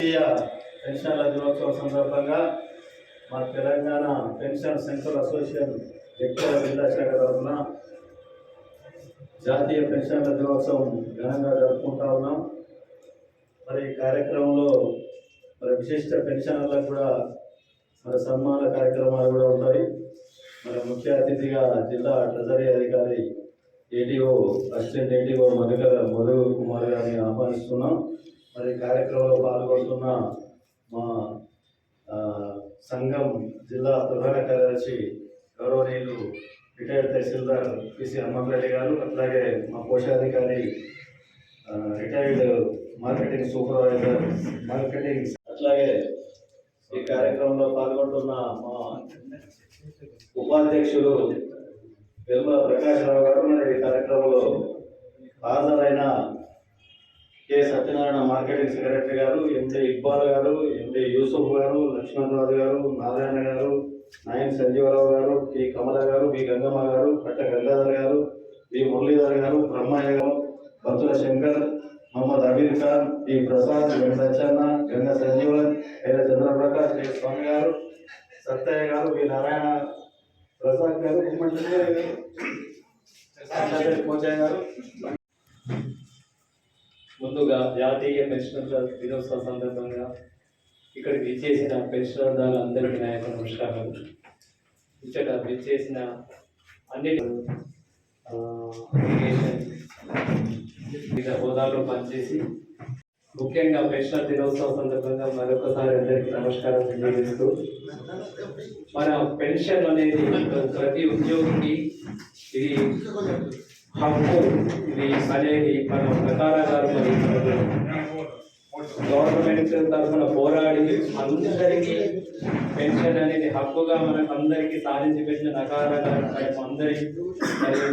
జాతీయ పెన్షన్ల దినోత్సవం సందర్భంగా మా తెలంగాణ పెన్షన్ సెంట్రల్ అసోసియేషన్ వ్యక్తుల జిల్లా శాఖ తరఫున జాతీయ పెన్షన్ల దినోత్సవం ఘనంగా జరుపుకుంటా ఉన్నాం. మరి ఈ కార్యక్రమంలో మరి విశిష్ట పెన్షన్లకు కూడా మరి సన్మాన కార్యక్రమాలు కూడా ఉంటాయి. మరి ముఖ్య అతిథిగా జిల్లా ట్రెజరీ అధికారి ADO assistant ADO Madhukara Madhu Kumar గారిని ఆహ్వానిస్తున్నాం. మరి కార్యక్రమంలో పాల్గొంటున్న మా సంఘం జిల్లా ప్రధాన కార్యదర్శి గౌరవనీయులు రిటైర్డ్ తహసీల్దార్ పిసి హనుమంతరెడ్డి గారు అట్లాగే మా కోశాధికారి రిటైర్డ్ మార్కెటింగ్ సూపర్వైజర్ మార్కెటింగ్ అట్లాగే ఈ కార్యక్రమంలో పాల్గొంటున్న మా ఉపాధ్యక్షులు వెల్మ ప్రకాష్ రావు గారు మరి ఈ కార్యక్రమంలో హాజరైన సత్యనారాయణ మార్కెటింగ్ సెక్రటరీ గారు ఎండి ఇక్బాల్ గారు ఎండి యూసుఫ్ గారు లక్ష్మణరాజు గారు నారాయణ గారు నాయన్ సంజీవరావు గారు టి కమల గారు బి గంగమ్మ గారు పట్ట గంగాధర్ గారు బి మురళీధర్ గారు బ్రహ్మయ్య గారు బతుల శంకర్ మహమ్మద్ అమీర్ ఖాన్ టి ప్రసాద్ వెంకటచ్చన్న గంగ సంజీవన్ ఎల చంద్రప్రకాష్ కె స్వామి గారు సత్తయ్య గారు వి నారాయణ ప్రసాద్ గారు ఏమంటారు పోచయ్య గారు ముందుగా జాతీయ పెన్షనర్ల దినోత్సవం సందర్భంగా ఇక్కడికి విచ్చేసిన పెన్షనర్దారులందరికీ నా యొక్క నమస్కారాలు. ఇచ్చట విచ్చేసిన అన్ని వివిధ హోదాలో పనిచేసి ముఖ్యంగా పెన్షనర్ దినోత్సవం సందర్భంగా మరొకసారి అందరికీ నమస్కారం తెలియజేస్తూ మన పెన్షన్ అనేది ప్రతి ఉద్యోగికి ఇది హక్కు. ఇది అనేది మన ప్రకార గవర్నమెంట్ తరఫున పోరాడి అందరికీ పెన్షన్ అనేది హక్కుగా మనకు అందరికీ సాధించి పెట్టిన నకార అందరికీ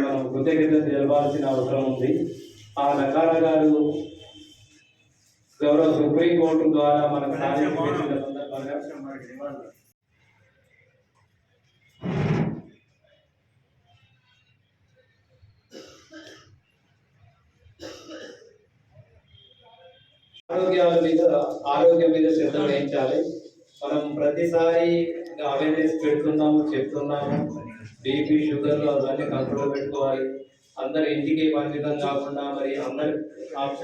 మనం కృతజ్ఞత తెలపాల్సిన అవసరం ఉంది. ఆ నకార గారు గౌరవ సుప్రీంకోర్టు ద్వారా మనకు సాధించి పెట్టిన సందర్భంగా ఆరోగ్యాల మీద ఆరోగ్యం మీద శ్రద్ధ వహించాలి. మనం ప్రతిసారి అవేర్నెస్ పెడుతున్నాము చెప్తున్నాము. బీపీ షుగర్లు అవన్నీ కంట్రోల్ పెట్టుకోవాలి. అందరు ఇంటికి పరిమితం కాకుండా మరి అందరు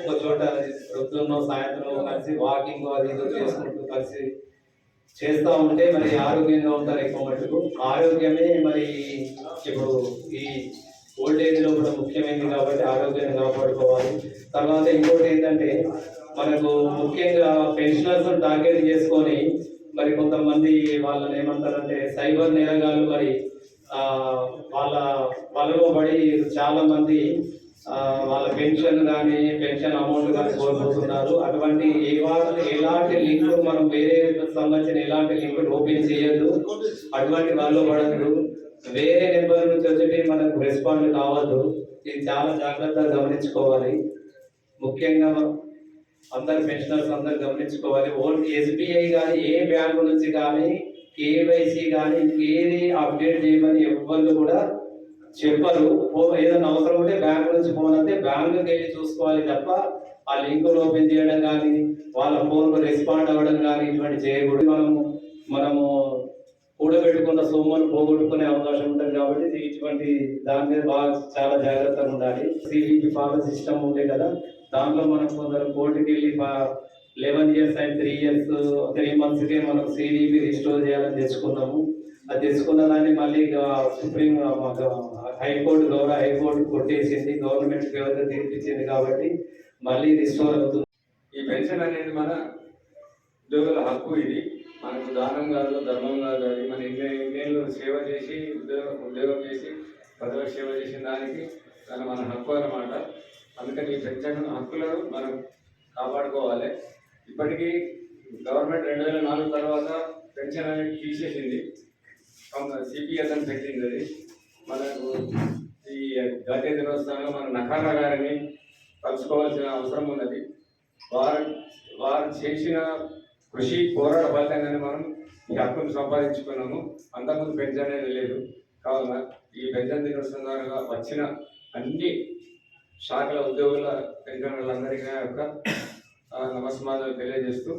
ఒక చోట పొద్దున్న సాయంత్రం కలిసి వాకింగ్ అది ఏదో చేసుకుంటూ కలిసి చేస్తూ ఉంటే మరి ఆరోగ్యంగా ఉంటారు ఎక్కువ మటుకు ఆరోగ్యమే మరి ఇప్పుడు ఈ ఓల్డేజ్లో కూడా ముఖ్యమైనది కాబట్టి ఆరోగ్యాన్ని కాపాడుకోవాలి. తర్వాత ఇంకోటి ఏంటంటే మనకు ముఖ్యంగా పెన్షనర్స్ టార్గెట్ చేసుకొని మరి కొంతమంది వాళ్ళని ఏమంటారంటే సైబర్ నేరగాళ్ళు మరి వాళ్ళ వలలో పడి చాలా మంది వాళ్ళ పెన్షన్ కానీ పెన్షన్ అమౌంట్ కానీ కోల్పోతున్నారు. అటువంటి ఎలాంటి లింక్ మనం వేరే సంబంధించిన ఎలాంటి లింక్ ఓపెన్ చేయొద్దు. అటువంటి వాళ్ళు పడద్దు. వేరే నెంబర్ నుంచి వచ్చి మనకు రెస్పాండ్ కావద్దు. ఇది చాలా జాగ్రత్తగా గమనించుకోవాలి. ముఖ్యంగా అందరు పెన్షనర్స్ అందరు గమనించుకోవాలి. ఓన్లీ ఎస్బీఐ కానీ ఏ బ్యాంకు నుంచి కానీ కేవైసీ కానీ ఏది అప్డేట్ చేయమని ఎవ్వరు కూడా చెప్పరు. ఓ- ఏదైనా అవసరం ఉంటే బ్యాంక్ నుంచి ఫోన్ అంటే బ్యాంకుకి వెళ్ళి చూసుకోవాలి తప్ప ఆ లింకులు ఓపెన్ చేయడం కానీ వాళ్ళ ఫోన్ రెస్పాండ్ అవ్వడం కానీ ఇటువంటి చేయకూడదు. మనము మనము కూడబెట్టుకున్న సొమ్మును పోగొట్టుకునే అవకాశం ఉంటుంది కాబట్టి ఇటువంటి దాని మీద బాగా చాలా జాగ్రత్తగా ఉండాలి. సివిపి పాత సిస్టమ్ ఉండే కదా దాంట్లో మనం కొందరు కోర్టుకి వెళ్ళి eleven years and three years three మంత్స్కే మనం సిడిపి రిస్టోర్ చేయాలని తెచ్చుకున్నాము. అది తెచ్చుకున్న దాన్ని మళ్ళీ సుప్రీం హైకోర్టు గౌరవ హైకోర్టు కొట్టేసింది. గవర్నమెంట్ వ్యవస్థ తీర్పిచ్చింది కాబట్టి మళ్ళీ రిస్టోర్ అవుతుంది. ఈ పెన్షన్ అనేది మన ఉద్యోగుల హక్కు ఇది. మనకు దానం కాదు ధర్మం కాదు అది మన ఇన్ని ఇండియన్లు సేవ చేసి ఉద్యోగం ఉద్యోగం చేసి ప్రజలకు సేవ చేసిన దానికి దాని మన హక్కు అనమాట అందుకని ఈ పెన్షన్ హక్కులను మనం కాపాడుకోవాలి. ఇప్పటికీ గవర్నమెంట్ రెండు వేల నాలుగు తర్వాత పెన్షన్ అనేది తీసేసింది. సిపిఎస్ అని పెట్టింది అది. మనకు ఈ జాతీయ దినోత్సవంలో మన నకారా గారిని కలుసుకోవాల్సిన అవసరం ఉన్నది. వారు వారు చేసిన కృషి పోరాట ఫలితంగానే మనం ఈ హక్కును సంపాదించుకున్నాము. అంతకుముందు పెన్షన్ అనేది లేదు. కావున ఈ పెన్షన్ దినోత్సవం ద్వారా వచ్చిన అన్ని శాఖల ఉద్యోగుల పెన్షనర్లందరికీ యొక్క ఆ, తెలియజేస్తూ.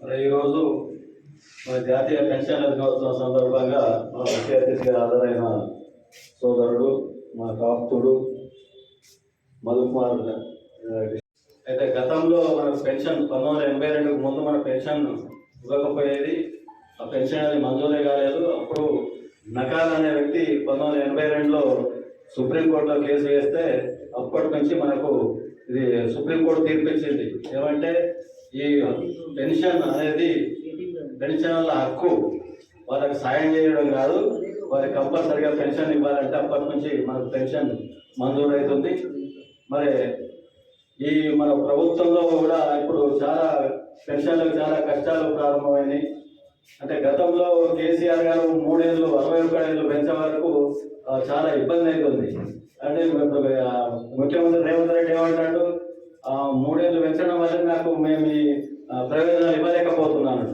మరి ఈరోజు మన జాతీయ పెన్షన్ దినోత్సవం సందర్భంగా మా ముఖ్య అతిథిగా హాజరైన సోదరుడు మా కాపుతుడు మధుకుమార్ పెన్షన్ పంతొమ్మిది వందల ఎనభై రెండుకు ముందు మన పెన్షన్ ఇవ్వకపోయేది ఆ పెన్షన్ అది మంజూరే కాలేదు. అప్పుడు నకాల్ అనే వ్యక్తి పంతొమ్మిది వందల ఎనభై రెండులో సుప్రీంకోర్టులో కేసు వేస్తే అప్పటి నుంచి మనకు ఇది సుప్రీంకోర్టు తీర్పిచ్చింది. ఏమంటే ఈ పెన్షన్ అనేది పెన్షన్ల హక్కు. వాళ్ళకి సాయం చేయడం కాదు వారికి కంపల్సరిగా పెన్షన్ ఇవ్వాలంటే అప్పటి నుంచి మనకు పెన్షన్ మంజూరు అవుతుంది మరి ఈ మన ప్రభుత్వంలో కూడా ఇప్పుడు చాలా పెన్షన్లకు చాలా కష్టాలు ప్రారంభమైనాయి. అంటే గతంలో కేసీఆర్ గారు మూడేళ్ళు అరవై ఒక్క పెంచే వరకు చాలా ఇబ్బంది అవుతుంది అంటే ముఖ్యమంత్రి రేవంత్ రెడ్డి ఏమంటాడు? మూడేళ్ళు పెంచడం వల్ల నాకు మేము ఈ ప్రయోజనాలు ఇవ్వలేకపోతున్నాను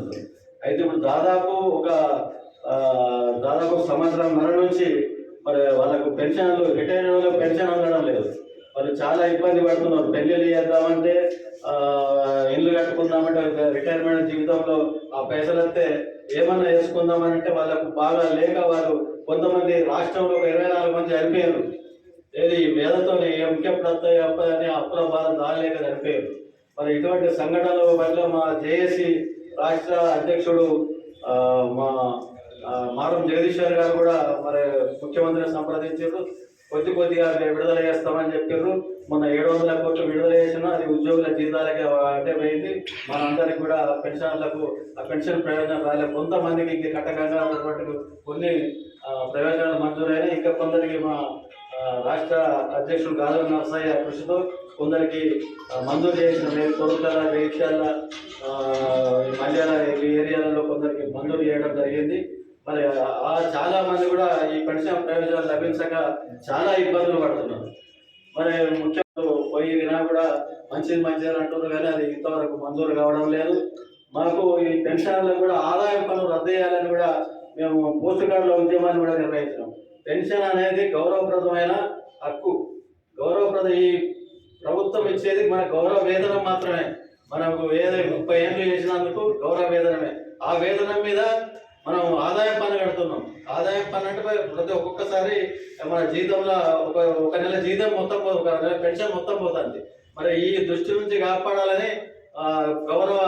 అయితే ఇప్పుడు దాదాపు ఒక దాదాపు సంవత్సరం మర నుంచి మరి వాళ్ళకు పెన్షన్లు రిటైర్ వాళ్ళకి పెన్షన్ అందడం లేదు. వాళ్ళు చాలా ఇబ్బంది పడుతున్నారు. పెళ్ళి చేద్దామంటే ఇల్లు కట్టుకుందామంటే రిటైర్మెంట్ జీవితంలో ఆ పైసలు వస్తే ఏమన్నా వేసుకుందామంటే వాళ్ళకు బాగా లేక వారు కొంతమంది రాష్ట్రంలో ఒక ఇరవై నాలుగు మంది చనిపోయారు. ఏది వేదతో ఎంకెప్పుడు వస్తాయి అప్పని అప్పుల బాధ దానిలేక చనిపోయారు. మరి ఇటువంటి సంఘటనల పట్ల మా జేఏసీ రాష్ట్ర అధ్యక్షుడు మా మారం జగదీశ్వర్ గారు కూడా మరి ముఖ్యమంత్రిని సంప్రదించారు. కొద్ది కొద్దిగా విడుదల చేస్తామని చెప్పారు. మొన్న ఏడు వందల కోట్లు విడుదల చేసినా అది ఉద్యోగుల జీతాలకి అంటే పోయింది. మనందరికి కూడా పెన్షన్లకు ఆ పెన్షన్ ప్రయోజనం రాలేదు కొంతమందికి ఇంక కట్టకంగా ఉన్నటువంటి కొన్ని ప్రయోజనాలు మంజూరైన. ఇంకా కొందరికి మా రాష్ట్ర అధ్యక్షుడు గాజు నరసయ్య కృషితో కొందరికి మంజూరు చేసిన మేము కొరుకల వేక్షాల మల్యాల ఈ ఏరియాలలో కొందరికి మంజూరు చేయడం జరిగింది. మరి ఆ- చాలా మంది కూడా ఈ పెన్షన్ ప్రయోజనాలు లభించక చాలా ఇబ్బందులు పడుతున్నారు. మరి ముఖ్యంగా పోయి వినా కూడా మంచిది మంచిది అని అంటున్నారు కానీ అది ఇంతవరకు మంజూరు కావడం లేదు. మాకు ఈ పెన్షన్లో కూడా ఆదాయం పన్ను రద్దు చేయాలని కూడా మేము పోస్ట్ కార్డుల ఉద్యమాన్ని కూడా నిర్వహించినాం పెన్షన్ అనేది గౌరవప్రదమైన హక్కు. గౌరవప్రద ఈ ప్రభుత్వం ఇచ్చేది మన గౌరవ వేతనం మాత్రమే. మనకు ఏదైనా ముప్పై ఏళ్ళు చేసినందుకు గౌరవ వేతనమే. ఆ వేతనం మీద మనం ఆదాయం పన్ను కడుతున్నాం ఆదాయం పన్ను అంటే ప్రతి ఒక్కొక్కసారి మన జీతంలో ఒక ఒక నెల జీతం మొత్తం పో- ఒక నెల పెన్షన్ మొత్తం పోతుంది. మరి ఈ దృష్టి నుంచి కాపాడాలని ఆ, గౌరవ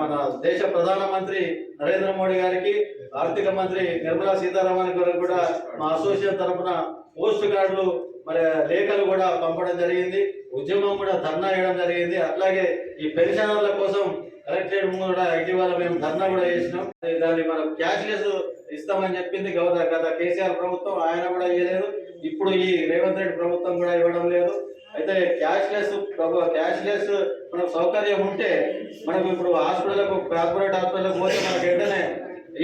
మన దేశ ప్రధానమంత్రి నరేంద్ర మోడీ గారికి ఆర్థిక మంత్రి నిర్మలా సీతారామన్ గారికి కూడా మా అసోసియేషన్ తరఫున పోస్ట్ కార్డులు మరి లేఖలు కూడా పంపడం జరిగింది. ఉద్యమం కూడా ధర్నా చేయడం జరిగింది. అట్లాగే ఈ పెన్షనర్ల కోసం కలెక్టరేట్ కూడా ఇటీవల మేము ధర్నా కూడా చేసినాం. దాన్ని మనం క్యాష్లెస్ ఇస్తామని చెప్పింది గౌరవ గత కేసీఆర్ ప్రభుత్వం ఆయన కూడా ఇవ్వలేదు ఇప్పుడు ఈ రేవంత్ రెడ్డి ప్రభుత్వం కూడా ఇవ్వడం లేదు. అయితే క్యాష్లెస్ ప్రభు క్యాష్లెస్ మనకు సౌకర్యం ఉంటే మనకు ఇప్పుడు హాస్పిటల్కు కార్పొరేట్ హాస్పిటల్కి పోతే మనకు వెంటనే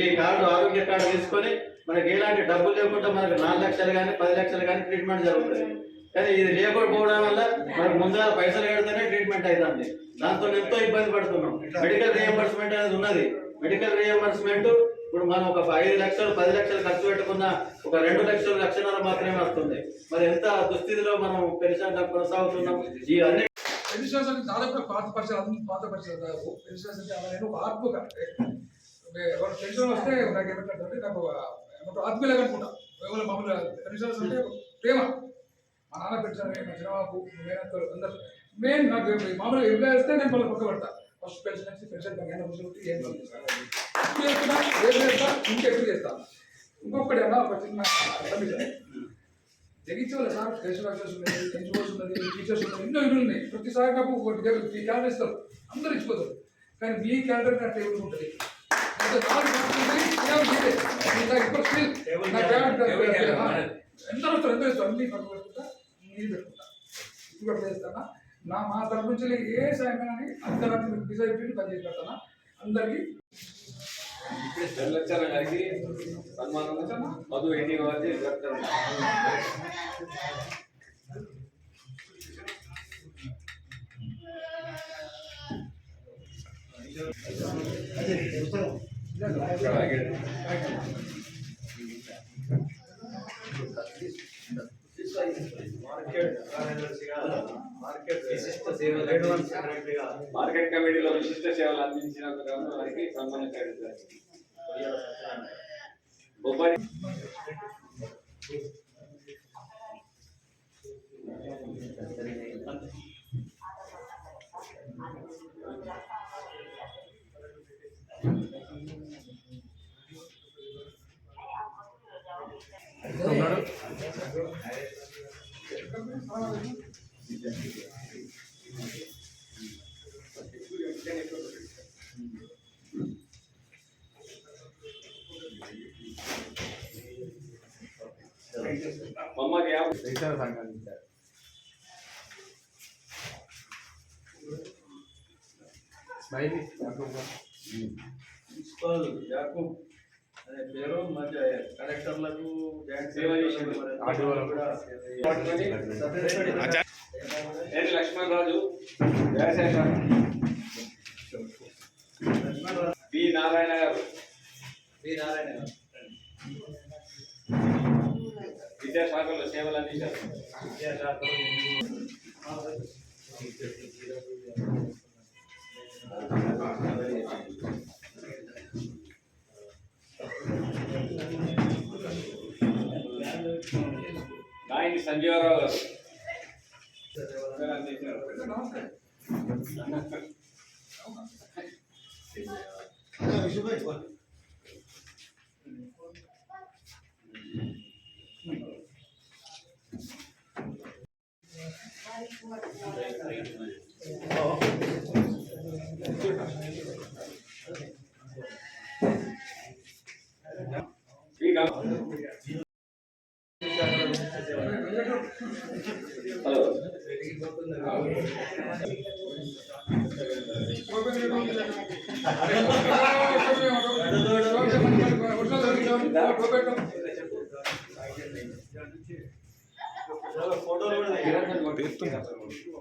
ఈ కార్డు ఆరోగ్య కార్డు తీసుకొని మనకి ఎలాంటి డబ్బులు లేకుండా మనకు నాలుగు లక్షలు కానీ పది లక్షలు కానీ ట్రీట్మెంట్ జరుగుతుంది. కానీ ఇది లేకపోవడం వల్ల మనకు ముందుగా పైసలు కడితేనే ట్రీట్మెంట్ అవుతుంది దాంతో ఎంతో ఇబ్బంది పడుతున్నాం. మెడికల్ రియంబర్స్మెంట్ అనేది ఉన్నది. మెడికల్ రియంబర్స్మెంట్ ఇప్పుడు మనం ఒక ఐదు లక్షలు పది లక్షలు ఖర్చు పెట్టుకున్న ఒక రెండు లక్షలు లక్షన్నర మాత్రమే వస్తుంది. మరి ఎంత దుస్థితిలో మనం పెన్షన్ కొనసాగుతున్నాం? ఈ అన్ని పెన్షన్స్ అంటే దాదాపు పాత పరిచయం పాత పరిచయం దాదాపు పెన్షన్స్ అంటే అలా నేను ఒక ఆత్మగా ఎవరు పెన్షన్ వస్తే నాకు ఏమంటే నాకు ఏమంటారు? ఆత్మీయులు అనుకుంటా. ఎవరు మామూలుగా పెన్షన్స్ అంటే ప్రేమ. మా నాన్న పెన్షన్ మా చిన్నబాబు మేనత్తలు అందరు. మెయిన్ నాకు మామూలుగా ఎంప్లాయ్ వేస్తే నేను మళ్ళీ పక్క పెడతా. ఫస్ట్ పెన్షన్ వచ్చి పెన్షన్ పని ఏం కాదు. చేస్తున్నా ఏం చేస్తా ఇంకెప్పుడు చేస్తా ఇంకొకటి అన్న ఒక చిన్న సబ్మిషన్ సార్ స్పెషల్ వర్కర్స్ ఉన్నాయి ఎన్జిఓస్ ఉన్నది టీచర్స్ ఉన్నది ఎన్నో ఇల్లు ఉన్నాయి ప్రతిసారి నాకు ఒకటి ఈ క్యాలెండర్ ఇస్తారు అందరూ ఇచ్చిపోతారు కానీ మీ క్యాలెండర్ నా టేబుల్ ఉంటుంది నా ఎంత వస్తారు ఎంత ఇస్తారు అన్ని పక్కన పెట్టుకుంటా మీరు పెట్టుకుంటా ఇప్పుడు చేస్తానా నా మా తరపు నుంచి ఏ సాయం కానీ అందరూ డిసైడ్ పెట్టి పని చేసి పెడతానా అందరికీ ధనలక్షణ గారికి సన్మానం మధు ఎన్టీ గారికి జరుపుతారు మార్కెట్ కార్యదర్శిగా మార్కెట్ విశిష్ట సేవలు రేణువన్ సెక్రటరీగా మార్కెట్ కమిటీలో విశిష్ట సేవలు అందించినందుకు గాను వారికి సన్మానించారు కొయ్యాల సత్యనారాయణ. బొబ్బడి మమ్మకి యాభై ప్రిన్సిపల్ యాకూబ్ అనే పేరు మధ్య కలెక్టర్లకు జాయింట్ సేవ చేసిండు. ఆర్డీఓలకు కూడా సర్టిఫికేట్ నేను లక్ష్మణ్ రాజు వ్యవసాయ శాఖ బి నారాయణ విద్యాశాఖలో సేవలు అందించారు నాయని సంజీవరావు గారు సేవలు Gracias. tuttum.